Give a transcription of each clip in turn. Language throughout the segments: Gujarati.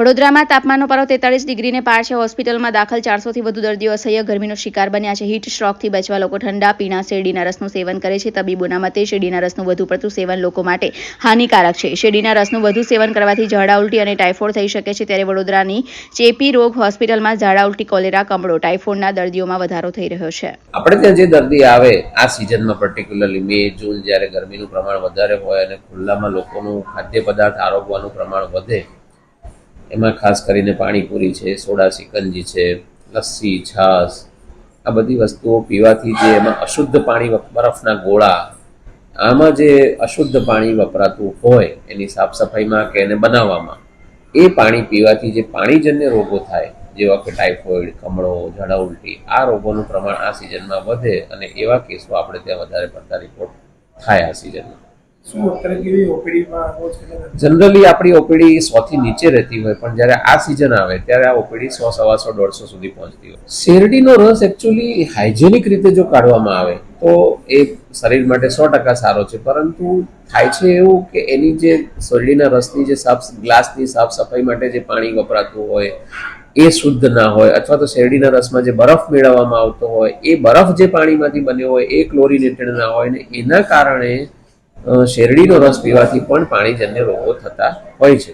વડોદરામાં તાપમાનનો પારો તેતાળીસ ડિગ્રીને પાર છે. હોસ્પિટલમાં દાખલ ચારસોથી વધુ દર્દીઓ અસહ્ય ગરમીનો શિકાર બન્યા છે. હીટ સ્ટ્રોકથી બચવા લોકો ઠંડા, પીણા, શેરડીના રસનું સેવન કરે છે. તબીબોના મતે શેરડીના રસનું વધુ પડતું સેવન લોકો માટે હાનિકારક છે. શેરડીના રસનું વધુ સેવન કરવાથી ઝાડા ઉલટી અને ટાઇફોઇડ થઈ શકે છે. ત્યારે વડોદરાની ચેપી રોગ હોસ્પિટલમાં ઝાડા ઉલટી કોલેરા, કમળો, ટાઇફોઇડના દર્દીઓમાં વધારો થઈ રહ્યો છે. આપણે ત્યાં જે દર્દી આવે, આ સિઝનમાં પર્ટિક્યુલરલી મે, જૂન જ્યારે ગરમીનું પ્રમાણ વધારે હોય અને ખુલ્લામાં લોકોનું ખાદ્ય પદાર્થ આરોગવાનું પ્રમાણ વધે એમાં ખાસ કરીને પાણીપુરી છે, સોડા સિકંજી છે, લસ્સી, છાશ, આ બધી વસ્તુઓ પીવાથી જે એમાં અશુદ્ધ પાણી બરફના ગોળા, આમાં જે અશુદ્ધ પાણી વપરાતું હોય એની સાફ સફાઈમાં કે એને બનાવવામાં, એ પાણી પીવાથી જે પાણીજન્ય રોગો થાય, જેવા કે ટાઇફોઇડ કમળો, ઝાડા ઉલટી, આ રોગોનું પ્રમાણ આ સિઝનમાં વધે અને એવા કેસો આપણે ત્યાં વધારે પડતા રિપોર્ટ થાય આ સિઝનમાં. જનરલી આપણી ઓપીડી સો થી નીચે રહેતી હોય, પણ જ્યારે આ સિઝન આવે ત્યારે આ ઓપીડી સો સવાસો દોઢસો સુધી પહોંચતી હોય. શેરડીનો રસ એકચ્યુઅલી હાઇજેનિક રીતે જો કાઢવામાં આવે, તો એ શરીર માટે સો ટકા સારો છે. પરંતુ થાય છે એવું કે એની જે શેરડીના રસની જે સાફ, ગ્લાસની સાફ સફાઈ માટે જે પાણી વપરાતું હોય, એ શુદ્ધ ના હોય, અથવા તો શેરડીના રસમાં જે બરફ મેળવવામાં આવતો હોય, એ બરફ જે પાણીમાંથી બન્યો હોય, એ ક્લોરિનેટેડ ના હોય ને એના કારણે શેરડીનો રસ પીવાથી પણ પાણીજન્ય રોગો થતા હોય છે.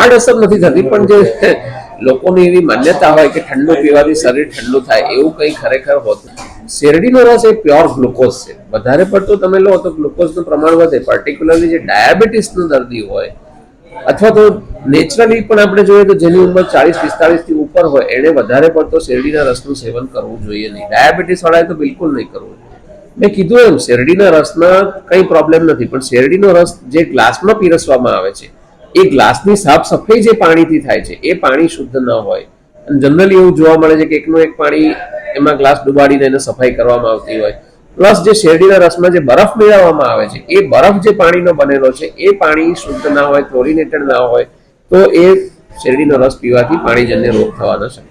આડઅસર નથી થતી, પણ જે લોકોની એવી માન્યતા હોય કે ઠંડુ પીવાથી શરીર ઠંડુ થાય, એવું કંઈ ખરેખર હોતું શેરડીનો રસ એ પ્યોર ગ્લુકોઝ છે. વધારે પડતો તમે લો તો ગ્લુકોઝનું પ્રમાણ વધે. પર્ટિક્યુલરલી જે ડાયાબિટીસનો દર્દી હોય, અથવા તો નેચરલી પણ આપણે જોઈએ તો જેની ઉંમર ચાલીસ પિસ્તાળીસથી ઉપર હોય, એણે વધારે પડતો શેરડીના રસનું સેવન કરવું જોઈએ નહીં. ડાયાબિટીસ તો બિલકુલ નહીં કરવું મેં કીધું એમ, શેરડીના રસમાં કંઈ પ્રોબ્લેમ નથી, પણ શેરડીનો રસ જે ગ્લાસમાં પીરસવામાં આવે છે, એ ગ્લાસની સાફ સફાઈ જે પાણીથી થાય છે, એ પાણી શુદ્ધ ન હોય. અને જનરલી એવું જોવા મળે છે કે એકનું એક પાણી એમાં ગ્લાસ ડુબાડીને એને સફાઈ કરવામાં આવતી હોય. પ્લસ જે શેરડીના રસમાં જે બરફ મેળવવામાં આવે છે, એ બરફ જે પાણીનો બનેલો છે, એ પાણી શુદ્ધ ના હોય, ક્લોરિનેટેડ ના હોય, તો એ શેરડીનો રસ પીવાથી પાણીજન્ય રોગ થવાના શક્ય